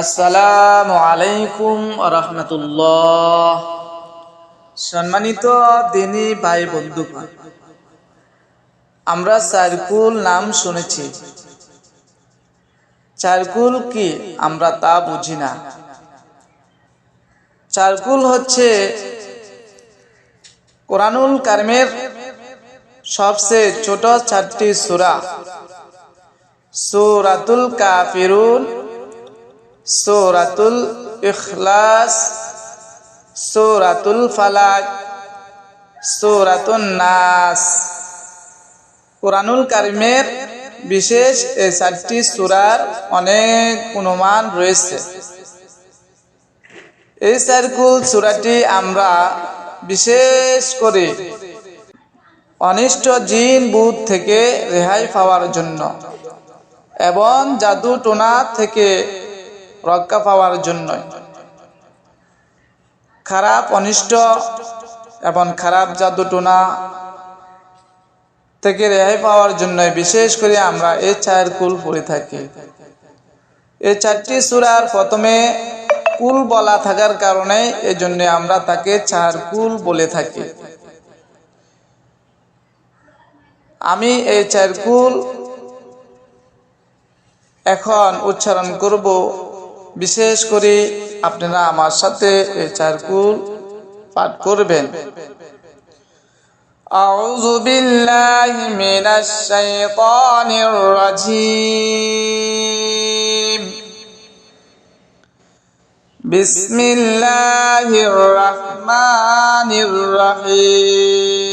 আসসালামু আলাইকুম রহমতুল্লাহ। সম্মানিত দিনী ভাই বন্ধু আমরা চারকুল নাম শুনেছি। চারকুল কি আমরা তা বুঝি না। চারকুল হচ্ছে কোরআনুল কারমের সবচেয়ে ছোট চারটি সূরা। সূরাতুল কাফিরুন। সূরাতুল ইখলাস, সূরাতুল ফালাক, সূরাতুন নাস। কোরআনুল কারিমের বিশেষ এই চারটি সূরার অনেক অনুমান রয়েছে। এই সার্কুল সূরাটি আমরা বিশেষ করে অনিষ্ট জিন বুধ থেকে রেহাই পাওয়ার জন্য এবং জাদু টোনা থেকে রক্ষা পাওয়ার জন্য। খারাপ, অনিষ্ট এবং খারাপ জাদু টোনা থেকে রেহাই পাওয়ার জন্য বিশেষ করে আমরা এই চায়ের কুল পড়ে থাকি। এই চারটি সুরার প্রথমে কুল বলা থাকার কারণে এই জন্য আমরা তাকে চার কুল বলে থাকি। আমি এই চার কুল এখন উচ্চারণ করব বিশেষ করে আপনারা আমার সাথে এই চার কুল পাঠ করবেন أعوذ بالله من الشيطان الرجيم بسم الله الرحمن الرحيم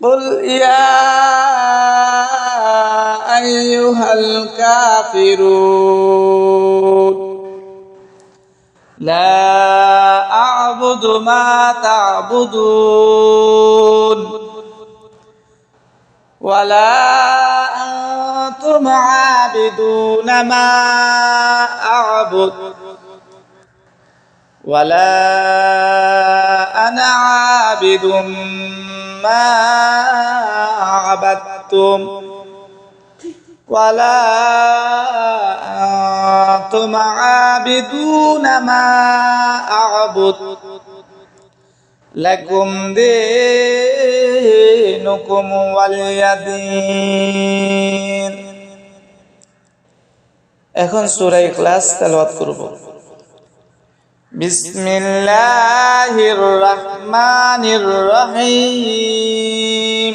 قل يا أيها الكافرون. لا أعبد ما تعبدون. ولا أنتم عابدون ما أعبد. ولا أنا عابد ما عبدتم ولا أنتم عابدون ما أعبد لكم دينكم ولي دين এখন সূরা ইখলাস তেলাওয়াত করব বিসমিল্লাহির রহমানির রহিম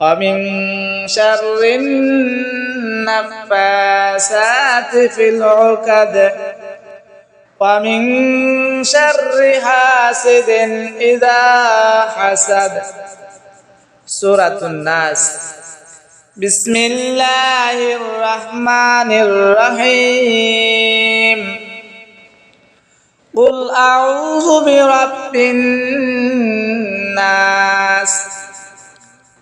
ومن شر النفاسات في العقد ومن شر حاسد إذا حسد. سورة الناس. بسم الله الرحمن الرحيم. قل أعوذ برب الناس.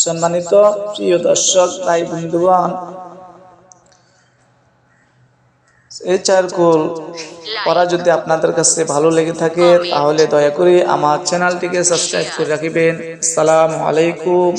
সম্মানিত প্রিয় দর্শক, ভাই বন্ধুগণ, এই চারকোল পড়া যদি আপনাদের কাছে ভালো লেগে থাকে, তাহলে দয়া করে আমার চ্যানেলটিকে সাবস্ক্রাইব করে রাখবেন। আসসালামু আলাইকুম